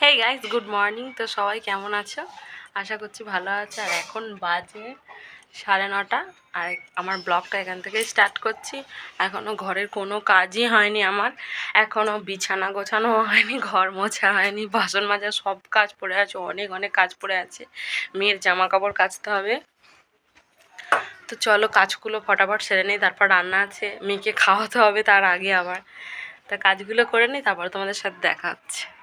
Hey guys good morning তো সবাই কেমন আছো? আশা করছি ভালো আছো। আর এখন বাজে সাড়ে নটা। আর আমার ব্লগটা এখান থেকে স্টার্ট করছি। এখনও ঘরের কোনো কাজই হয়নি আমার। এখনও বিছানা গোছানো হয়নি, ঘর মোছা হয়নি, বাসন মাজা সব কাজ পড়ে আছে, অনেক অনেক কাজ পড়ে আছে। মেয়ের জামা কাপড় কাচতে হবে। তো চলো কাজগুলো ফটাফট সেরে নিই, তারপর রান্না আছে। মেয়েকে খাওয়াতে হবে তার আগে আবার। তা কাজগুলো করে নিই, তারপর তোমাদের সাথে দেখা হচ্ছে।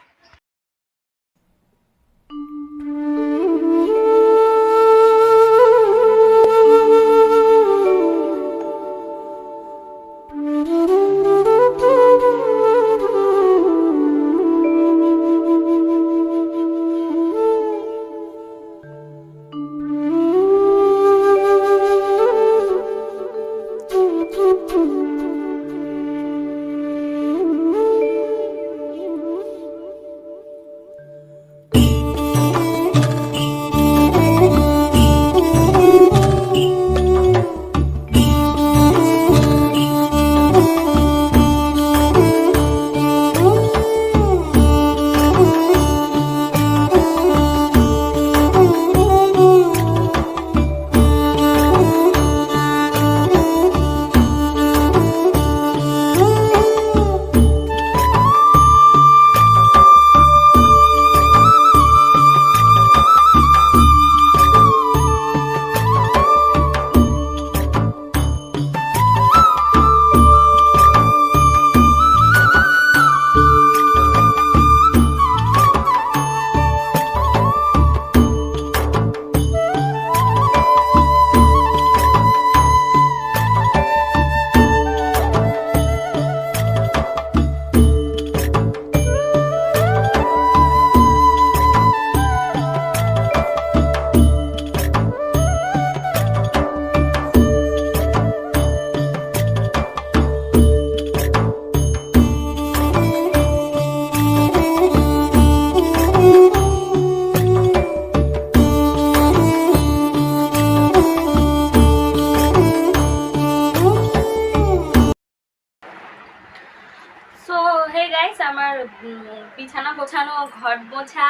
বিছানা গোছানো, ঘর মোছা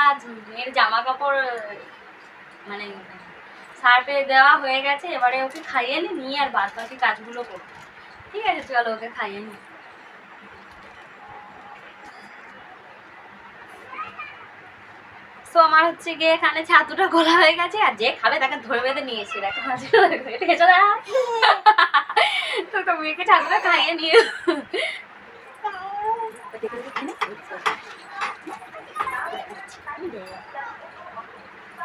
মেয়ের জামা কাপড় মানে সার্ফে দেওয়া হয়ে গেছে। এবারে ওকে খাইয়ে নি, নিয়ে আর বাদ বাকি কাজগুলো করব ঠিক আছে, চলো ওকে খাইয়ে নি। সো আমার হচ্ছে গিয়ে এখানে ছাতুটা গোলা হয়ে গেছে, আর যে খাবে তাকে ধরে বেঁধে নিয়ে এসে দেখো তো তো মেয়েকে ছাতুটা খাইয়ে নিয়ে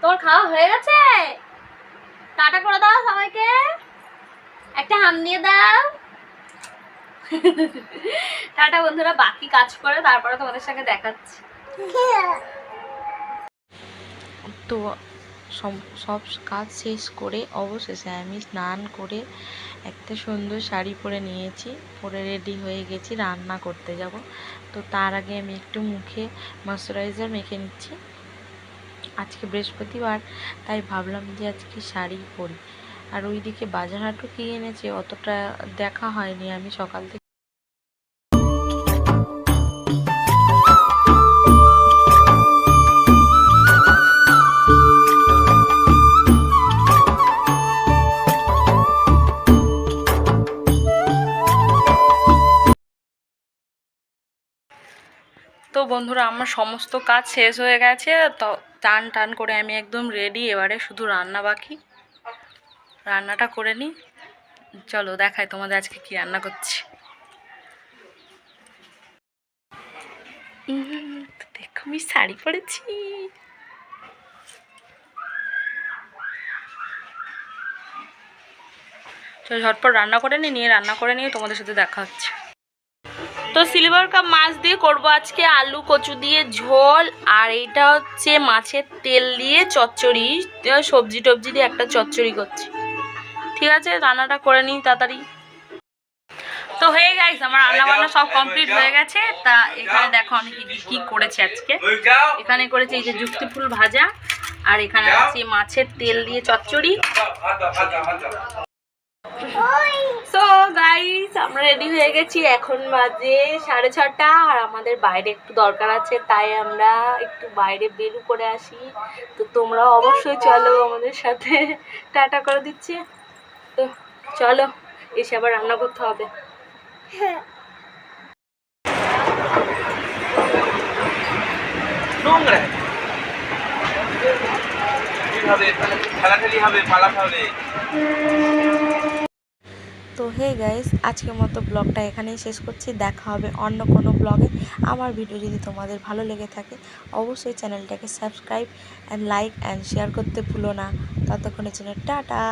তোর খাওয়া হয়ে গেছে? টাটা করে দাও সবাইকে। একটা হাম দিয়ে দাও। টাটা, বন্ধুরা, বাকি কাজ করে তারপরে তোমাদের সঙ্গে দেখাচ্ছি। তো সব- কাজ শেষ করে অবশেষে আমি স্নান করে একটা সুন্দর শাড়ি পরে নিয়েছি। পরে রেডি হয়ে গেছি, রান্না করতে যাব। তো তার আগে আমি একটু মুখে ময়শ্চারাইজার মেখে নিচ্ছি। আজকে বৃহস্পতিবার, তাই ভাবলাম যে আজকে শাড়ি পরি। আর ওইদিকে বাজার হাটও কি এনেছে, অতটা দেখা হয়নি। আমি সকাল থেকে তো বন্ধুরা আমার সমস্ত কাজ শেষ হয়ে গেছে, তো টান টান করে আমি একদম রেডি এবারে শুধু রান্না বাকি। রান্নাটা করে নিই। চলো দেখাই তোমাদের আজকে কি রান্না করছি। দেখো আমি শাড়ি পরেছি। চলো ঝটপট রান্না করে নিই, নিয়ে রান্না করে নিয়ে তোমাদের সাথে দেখা হচ্ছে। তো সিলভার কাপ মাছ দিয়ে করব আজকে আলু কচু দিয়ে ঝোল আর এইটা হচ্ছে মাছের তেল দিয়ে চচ্চড়ি। সবজি টবজি দিয়ে একটা চচ্চড়ি করছি। ঠিক আছে রান্নাটা করে নিই তাড়াতাড়ি। তো হয়ে গেছে আমার রান্না বান্না সব কমপ্লিট হয়ে গেছে। তা এখানে দেখো আমি কি কি করেছি আজকে। এখানে করেছি এই যে যুক্তি ফুল ভাজা আর এখানে আছে মাছের তেল দিয়ে চচ্চড়ি। গাইস আমরা রেডি হয়ে গেছি। এখন বাজে সাড়ে ছটা আর আমাদের বাইরে একটু দরকার আছে তাই আমরা একটু বাইরে বেরু করে আসি। তো তোমরা অবশ্যই চলো আমাদের সাথে। টাটা করে দিচ্ছি। তো চলো এসে আবার রান্না করতে হবে। হবে খেলাখেলি হবে পালা হবে? তো হে গাইস, আজকের মতো ব্লগটা এখানেই শেষ করছি। দেখা হবে অন্য কোনো ব্লগে। আমার ভিডিও যদি তোমাদের ভালো লেগে থাকে, অবশ্যই চ্যানেলটাকে subscribe and like and share করতে ভুলো না। ততক্ষণের জন্য টাটা।